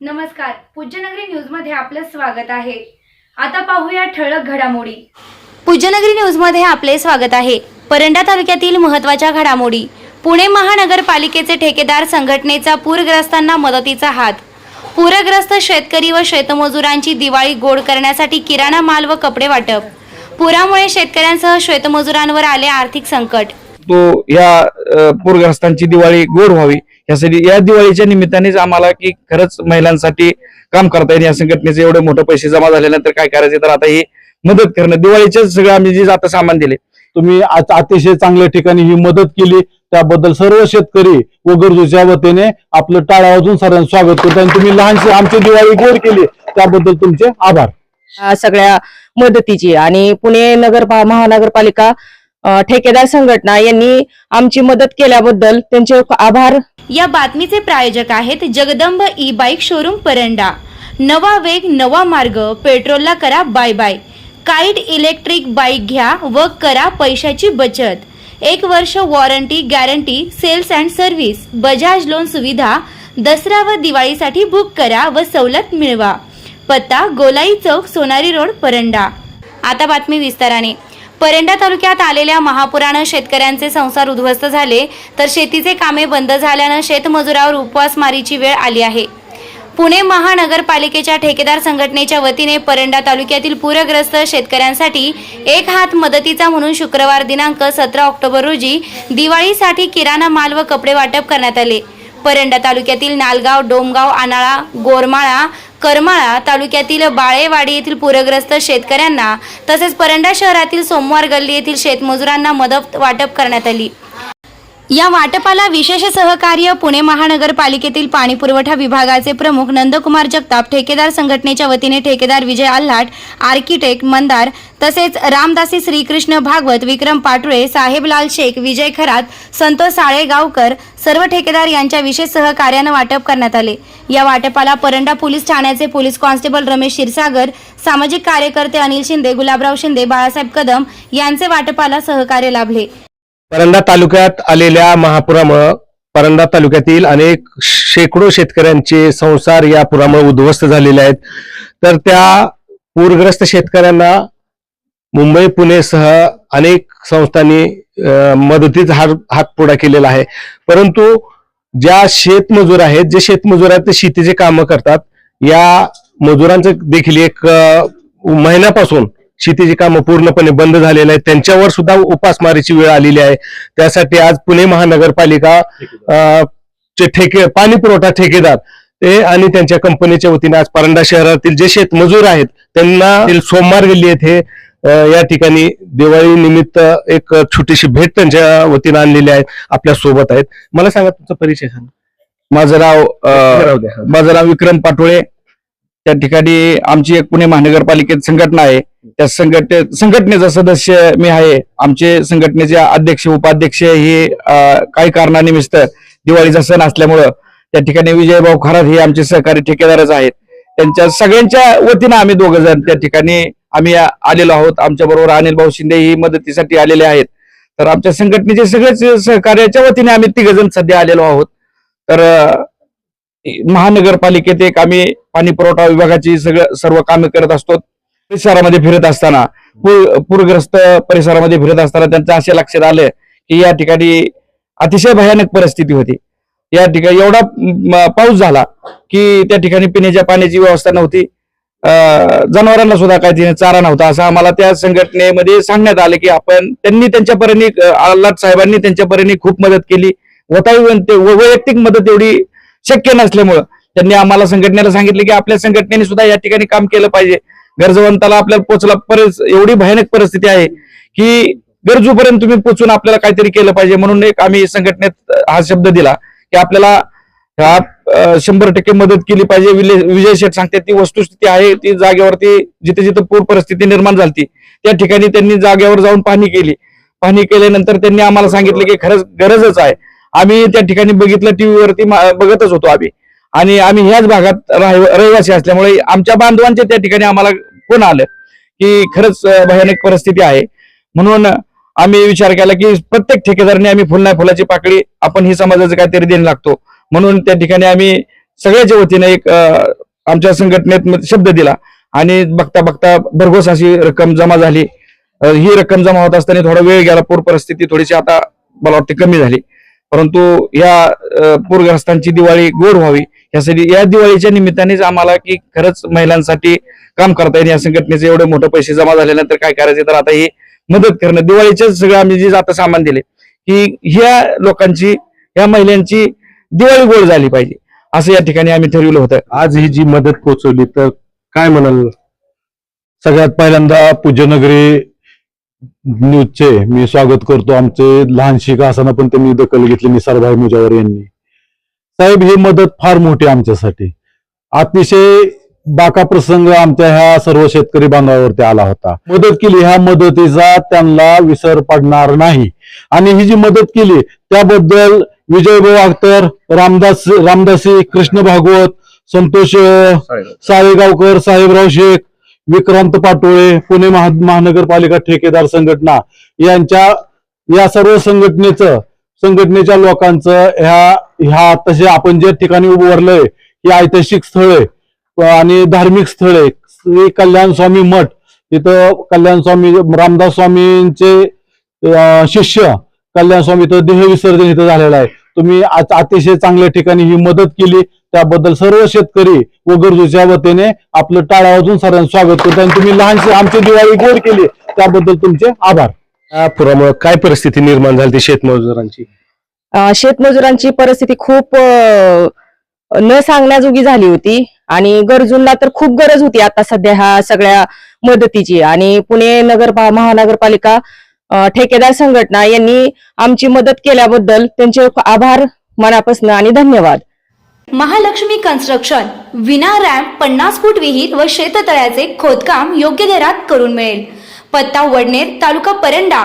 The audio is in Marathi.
नमस्कार पूज्यनगरी न्यूजमध्ये आपलं स्वागत आहे. आता पाहूया ठळक घडामोडी. पूज्यनगरी न्यूजमध्ये आपले स्वागत आहे. परंडा तालुक्यातील महत्त्वाच्या घडामोडी. पुणे महानगरपालिकेचे ठेकेदार संघटनेचा पूरग्रस्तांना मदतीचा हात. पूरग्रस्त शेतकरी व शेतमजुरांची दिवाळी गोड करण्यासाठी किराणा माल व कपडे वाटप. पुरामुळे शेतकऱ्यांसह शेतमजुरांवर आले आर्थिक संकट. तो या अ, पूरग्रस्तांची दिवाळी गोड व्हावी यासाठी या दिवाळीच्या निमित्तानेच आम्हाला की खरंच महिलांसाठी काम करता येईल. या संघटनेचे एवढे मोठे पैसे जमा झाल्यानंतर काय करायचे? तर आता ही मदत करणं. दिवाळीचे सगळं आम्ही जे आता सामान दिले. तुम्ही अतिशय चांगल्या ठिकाणी ही मदत केली. त्याबद्दल सर्व शेतकरी व गरजूच्या वतीने आपलं टाळ्या वाजून सर्वांचं स्वागत करतो. आणि तुम्ही लहानशी आमची दिवाळी गोड केली. त्याबद्दल तुमचे आभार. सगळ्या मदतीची. आणि पुणे नगर पा- महानगरपालिका ठेकेदार संघटना यांनी आमची मदत केल्याबद्दल त्यांचे आभार. या बातमीचे प्रायोजक आहेत Jagdamb e bike showroom Paranda. नवा वेग नवा मार्ग पेट्रोलला करा bye bye Kite electric bike घ्या व करा पैशाची बचत. एक वर्ष warranty guarantee sales and service Bajaj loan सुविधा दसरा व दिवाळीसाठी बुक करा व सवलत मिळवा. पत्ता गोलाई चौक सोनारी रोड परंडा. आता बातमी विस्ताराने. परंडा तालुक्यात आलेल्या महापुरानं शेतकऱ्यांचे संसार उद्ध्वस्त झाले तर शेतीचे कामे बंद झाल्यानं शेतमजुरावर उपवासमारीची वेळ आली आहे. पुणे महानगरपालिकेच्या ठेकेदार संघटनेच्या वतीने परंडा तालुक्यातील पूरग्रस्त शेतकऱ्यांसाठी एक हात मदतीचा म्हणून शुक्रवार दिनांक सतरा ऑक्टोबर रोजी दिवाळीसाठी किराणा माल व कपडे वाटप करण्यात आले. परंडा तालुक्यातील नालगाव डोमगाव आनाळा गोरमाळा करमाळा तालुक्यातील बाळेवाडी येथील पूरग्रस्त शेतकऱ्यांना तसेच परंडा शहरातील सोमवार गल्ली येथील शेतमजुरांना मदत वाटप करण्यात आली. या वाटपाला विशेष सहकार्य पुणे महानगरपालिकेतील पाणी पुरवठा विभागाचे प्रमुख नंदकुमार जगताप ठेकेदार संघटनेच्या वतीने ठेकेदार विजय आल्हाट आर्किटेक्ट मंदार तसेच रामदासी श्रीकृष्ण भागवत विक्रम पाटुळे साहेबलाल शेख विजय खरात संतोष साळेगावकर सर्व ठेकेदार यांच्या विशेष सहकार्यानं वाटप करण्यात आले. या वाटपाला परंडा पोलीस ठाण्याचे पोलीस कॉन्स्टेबल रमेश क्षीरसागर सामाजिक कार्यकर्ते अनिल शिंदे गुलाबराव शिंदे बाळासाहेब कदम यांचे वाटपाला सहकार्य लाभले. परंडा तालुक्यात आलेल्या महापुरामुळं परंडा तालुक्यातील अनेक शेकडो शेतकऱ्यांचे संसार या पुरामुळे उद्ध्वस्त झालेले आहेत. तर त्या पूरग्रस्त शेतकऱ्यांना मुंबई पुणेसह अनेक संस्थांनी मदतीचा हात हातपुडा केलेला आहे. परंतु ज्या शेतमजूर आहेत जे शेतमजूर आहेत ते शेतीचे कामं करतात. या मजुरांचं देखील एक महिन्यापासून शेतीची कामं पूर्णपणे बंद झालेली आहेत. त्यांच्यावर सुद्धा उपासमारीची वेळ आलेली आहे. त्यासाठी आज पुणे महानगरपालिका चे ठेके पाणी पुरवठा ठेकेदार ते आणि त्यांच्या कंपनीच्या वतीने आज परंडा शहरातील जे शेतमजूर आहेत त्यांना सोमवार गल्ली येथे या ठिकाणी दिवाळी निमित्त एक छोटीशी भेट त्यांच्या वतीने आणलेली आहे. आपल्यासोबत आहेत. मला सांगा तुमचा परिचय सांगा. माझं नाव. माझं नाव विक्रम पाटोळे. त्या ठिकाणी आमची एक पुणे महानगरपालिकेत संघटना आहे. त्या संघटने संघटनेचा सदस्य मी आहे. आमचे संघटनेचे अध्यक्ष उपाध्यक्ष हे काही कारणानिमित्त दिवाळीचा सण असल्यामुळं त्या ठिकाणी विजयभाऊ खरात हे आमचे सहकारी ठेकेदारच आहेत. त्यांच्या सगळ्यांच्या वतीनं आम्ही दोघ जण त्या ठिकाणी आम्ही आलेलो आहोत. आमच्या बरोबर अनिल भाऊ शिंदे ही मदतीसाठी आलेले आहेत. तर आमच्या संघटनेचे सगळेच सहकार्याच्या वतीने आम्ही तिघजण सध्या आलेलो आहोत. तर महानगरपालिकेत एक आम्ही पाणी पुरवठा विभागाची सगळं सर्व कामे करत असतो. परिसरामध्ये फिरत असताना पूर पूरग्रस्त परिसरामध्ये फिरत असताना त्यांचं असे लक्षात आलं की या ठिकाणी अतिशय भयानक परिस्थिती होती. या ठिकाणी एवढा पाऊस झाला की त्या ठिकाणी पिण्याच्या पाण्याची व्यवस्था नव्हती. अं, जनावरांना सुद्धा काही तिने चारा नव्हता. असं आम्हाला त्या संघटनेमध्ये सांगण्यात आलं की आपण त्यांनी त्यांच्या परीने आल्हाद साहेबांनी त्यांच्या परीने खूप मदत केली. वतावी वैयक्तिक मदत एवढी शक्य नसल्यामुळं त्यांनी आम्हाला संघटनेला सांगितले की आपल्या संघटनेने सुद्धा या ठिकाणी काम केलं पाहिजे. गरजवंताला आपल्याला पोचला परिस एवढी भयानक परिस्थिती आहे की गरजूपर्यंत तुम्ही पोचून आपल्याला काहीतरी केलं पाहिजे म्हणून एक आम्ही संघटनेत हा शब्द दिला की आपल्याला ह्या शंभर टक्के मदत केली पाहिजे. विले- विजय शेठ सांगते ती वस्तुस्थिती आहे ती जागेवरती जिथे जिथे पूर परिस्थिती निर्माण झाली त्या ठिकाणी त्यांनी जागेवर जाऊन पाहणी केली. पाहणी केल्यानंतर त्यांनी आम्हाला सांगितलं की खरंच गरजच आहे. आम्ही त्या ठिकाणी बघितलं टीव्हीवरती बघतच होतो आम्ही. आणि आम्ही ह्याच भागात राहि- रहिवासी असल्यामुळे आमच्या बांधवांचे त्या ठिकाणी आम्हाला फोन आलं? की खरंच भयानक परिस्थिती आहे. म्हणून आम्ही विचार केला की प्रत्येक ठेकेदाराने आम्ही फुल फुलाची पाकळी आपण ही समाजाचं काहीतरी देणं लागतो. म्हणून त्या ठिकाणी आम्ही सगळ्याच्या वतीने एक आमच्या संघटनेत शब्द दिला. आणि बघता बघता भरघोस अशी रक्कम जमा झाली. ही रक्कम जमा होत असताना थोडा वेळ गेला पूर परिस्थिती थोडीशी आता मला वाटते कमी झाली. परंतु या पूरग्रस्तांची दिवाळी गोड व्हावी यासाठी या दिवाळीच्या निमित्तानेच आम्हाला की खरंच महिलांसाठी काम करता येईल या संघटनेचे एवढे मोठे पैसे जमा झाल्यानंतर काय करायचे तर आता ही मदत करणं. दिवाळीचंच सगळं आम्ही जे आता सामान दिले की ह्या लोकांची या महिलांची दिवाळी गोड झाली पाहिजे असं या ठिकाणी आम्ही ठरवलं होतं. आज ही जी मदत पोहोचवली तर काय म्हणाल? सगळ्यात पहिल्यांदा पूज्यनगरी न्यूजचे मी स्वागत करतो आमचे लहानशी शिका असताना पण त्यांनी दखल घेतली निसारभाई मुजावर यांनी. साहेब ही मदत फार मोठी आमच्यासाठी. अतिशय बाका प्रसंग आमच्या ह्या सर्व शेतकरी बांधवावरती आला होता. मदत केली ह्या मदतीचा त्यांना विसर पडणार नाही. आणि ही जी मदत केली त्याबद्दल विजयभाऊ अख्तर रामदास रामदासी कृष्ण भागवत संतोष साळेगावकर साहेबराव शेख विक्रांत पाटोळे पुणे महा महानगरपालिका ठेकेदार संघटना यांच्या या सर्व संघटनेचं संघटनेच्या लोकांचं ह्या ह्या तसे आपण जे ठिकाणी उभारलंय ही ऐतिहासिक स्थळे आणि धार्मिक स्थळे श्री कल्याण स्वामी मठ तिथं कल्याण स्वामी रामदास स्वामींचे शिष्य कल्याण स्वामी तर देह विसर्जन इथं झालेलं आहे. तुम्ही अतिशय चांगल्या ठिकाणी ही मदत केली. त्याबद्दल सर्व शेतकरी व गरजूच्या वतीने आपलं टाळा वाजून सर्वांचं स्वागत करतो. आणि तुम्ही लहानशी आमची दिवाळी गोड केली. त्याबद्दल तुमचे आभार. पुरामुळे काय परिस्थिती निर्माण झाली ती शेतमजुरांची? शेतमजुरांची परिस्थिती खूप न सांगण्याजोगी झाली होती. आणि गरजूंना तर खूप गरज होती आता सध्या ह्या सगळ्या मदतीची. आणि पुणे नगर महानगरपालिका ठेकेदार संघटना यांनी आमची मदत केल्याबद्दल त्यांचे आभार मनापासून आणि धन्यवाद. महालक्ष्मी कन्स्ट्रक्शन विना रॅम्प पन्नास फूट विहीर व शेततळ्याचे खोदकाम योग्य दरात करून मिळेल. पत्ता वडनेर तालुका परंडा